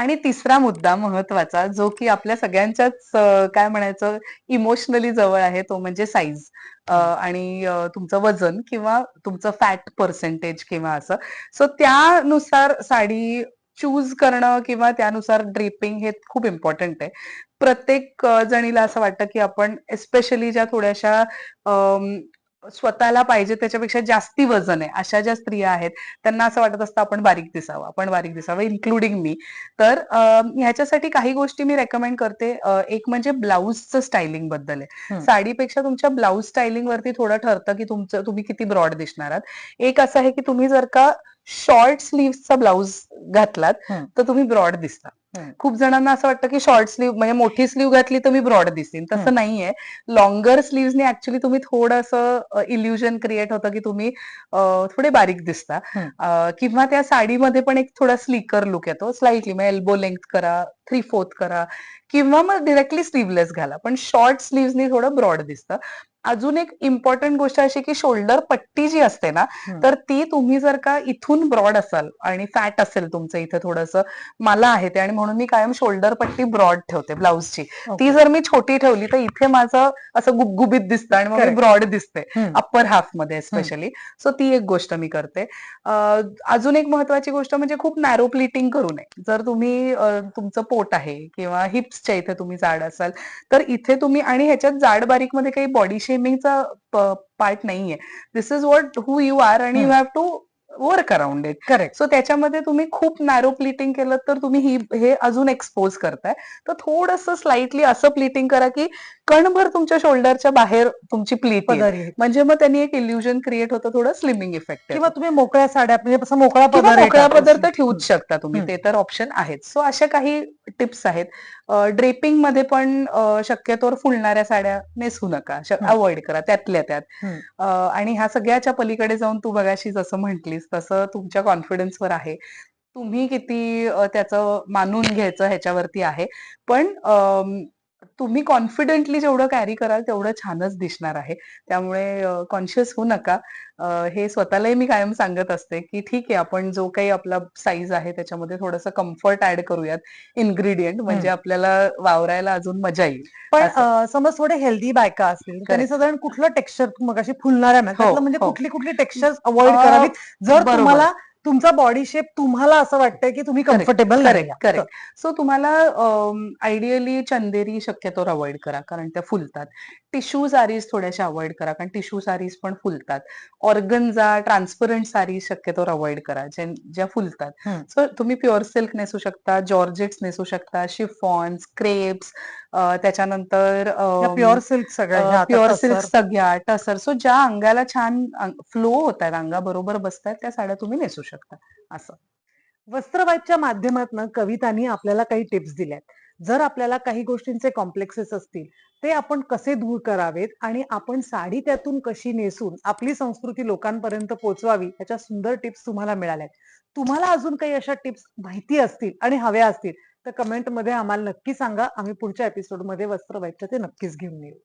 आणि तिसरा मुद्दा महत्त्वाचा जो की आपल्या सगळ्यांच्याच काय म्हणायचं इमोशनली जवळ आहे तो म्हणजे साईज आणि तुमचं वजन किंवा तुमचं फॅट पर्सेंटेज किंवा असं. सो त्यानुसार साडी चूज करणं किंवा त्यानुसार ड्रेपिंग हे खूप इम्पॉर्टंट आहे. प्रत्येक जणीला असं वाटतं की आपण एस्पेशली ज्या थोड्याशा स्वतःला पाहिजे त्याच्यापेक्षा जास्ती वजन आहे अशा ज्या स्त्रिया आहेत त्यांना असं वाटत असतं आपण बारीक दिसावं आपण बारीक दिसावं इन्क्लुडिंग मी तर ह्याच्यासाठी काही गोष्टी मी रेकमेंड करते एक म्हणजे ब्लाऊजचं स्टायलिंगबद्दल आहे. साडीपेक्षा तुमच्या ब्लाऊज स्टायलिंग वरती थोडं ठरतं की तुमचं तुम्ही किती ब्रॉड दिसणार आहात एक असं आहे की तुम्ही जर का शॉर्ट स्लीव्हचा ब्लाऊज घातलात. तर तुम्ही ब्रॉड दिसता. खूप जणांना असं वाटतं की शॉर्ट स्लीव्ह म्हणजे मोठी स्लीव्ह घातली तर मी ब्रॉड दिसेन. तसं. नाहीये. लॉंगर स्लीव्हनी ऍक्च्युली तुम्ही थोडंसं इल्युजन क्रिएट होतं की तुम्ही थोडे बारीक दिसता. किंवा त्या साडीमध्ये पण एक थोडा स्लीकर लुक येतो. स्लाइटली म्हणजे एल्बो लेंथ करा. थ्री फोर्थ करा. किंवा मग डिरेक्टली स्लीवलेस घाला. पण शॉर्ट स्लीव्हनी थोडं ब्रॉड दिसतं. अजून एक इम्पॉर्टंट गोष्ट अशी की शोल्डर पट्टी जी असते ना. तर ती तुम्ही जर का इथून ब्रॉड असाल आणि फॅट असेल तुमचं इथे थोडस मला आहे ते आणि म्हणून मी कायम शोल्डर पट्टी ब्रॉड ठेवते ब्लाऊजची. ती. जर मी छोटी ठेवली तर इथे माझं असं गुबगुबीत दिसतं आणि मग. ब्रॉड दिसते. अप्पर हाफमध्ये स्पेशली सो ती एक गोष्ट मी करते. अजून एक महत्वाची गोष्ट म्हणजे खूप नॅरो प्लिटिंग करू नये. जर तुम्ही तुमचं पोट आहे किंवा हिप्सच्या इथे तुम्ही जाड असाल तर इथे तुम्ही आणि ह्याच्यात जाड बारीकमध्ये काही बॉडी शेमिंगचा पार्ट नाहीये. This is what who you are आणि you. Have to work around it correct so त्याच्यामध्ये तुम्ही खूप नॅरो प्लिटिंग केलं तर तुम्ही ही हे अजून एक्सपोज करताय. तर थोडस स्लाइटली असं प्लिटिंग करा की कणभर तुमच्या शोल्डरच्या बाहेर तुमची प्लीट. म्हणजे मग त्यांनी एक इल्युजन क्रिएट होतं थोडं स्लिमिंग इफेक्ट किंवा तुम्ही मोकळ्या साड्या म्हणजे मोकळा मोकळा. पदार्थ ठेवूच शकता तुम्ही. ते तर ऑप्शन आहेत. सो अशा काही टिप्स आहेत. ड्रेपिंगमध्ये पण शक्यतोवर फुलणाऱ्या साड्या नेसू नका. अवॉइड करा. त्यातल्या त्यात. आणि ह्या सगळ्याच्या पलीकडे जाऊन तू बघाशी जसं म्हंटलीस तसं तुमच्या कॉन्फिडन्सवर आहे. तुम्ही किती त्याचं मानून घ्यायचं ह्याच्यावरती आहे. पण तुम्ही कॉन्फिडेंटली जेवढं कॅरी कराल तेवढं छानच दिसणार आहे. त्यामुळे कॉन्शियस होऊ नका. हे स्वतःलाही मी कायम सांगत असते की ठीक आहे आपण जो काही आपला साईज आहे त्याच्यामध्ये थोडंसं कम्फर्ट ऍड करूयात. इन्ग्रेडियंट म्हणजे आपल्याला वावरायला अजून मजा येईल. पण समज थोडे हेल्दी बायका असतील त्यांनी Correct. साधारण कुठलं टेक्स्चर मग अशी फुलणाऱ्या हो, म्हणजे. कुठली कुठली टेक्स्चर अवॉइड करावीत? जर. तुम्हाला तुमचा बॉडी शेप तुम्हाला असं वाटतंय की तुम्ही कम्फर्टेबल करेक्ट सो तुम्हाला आयडियली चंदेरी शक्यतो अवॉइड करा कारण त्या फुलतात. टिश्यू सारीज थोड्याशा अवॉइड करा कारण टिश्यू सारीज पण फुलतात. ऑर्गनजा ट्रान्सपरंट सारीज शक्यतो अवॉइड करा ज्या ज्या फुलतात. सो तुम्ही प्युअर सिल्क नेसू शकता जॉर्जेट्स नेसू शकता शिफॉन्स क्रेप्स त्याच्यानंतर प्युअर सिल्क सगळ्या प्युअर. सिल्क सगळ्या टसर. सो ज्या अंगाला छान फ्लो होत आहेत अंगाबरोबर बसतात त्या साड्या तुम्ही नेसू शकता. असं. वस्त्रवाईच्या माध्यमातून कवितांनी आपल्याला काही टिप्स दिल्यात. जर आपल्याला काही गोष्टींचे कॉम्प्लेक्सेस असतील ते आपण कसे दूर करावेत आणि आपण साडी त्यातून कशी नेसून आपली संस्कृती लोकांपर्यंत पोहोचवावी याच्या सुंदर टिप्स तुम्हाला मिळाल्यात. तुम्हाला अजून काही अशा टिप्स माहिती असतील आणि हव्या असतील तर कमेंटमध्ये आम्हाला नक्की सांगा. आम्ही पुढच्या एपिसोडमध्ये वस्त्रवाईच्या ते नक्कीच घेऊन येऊ.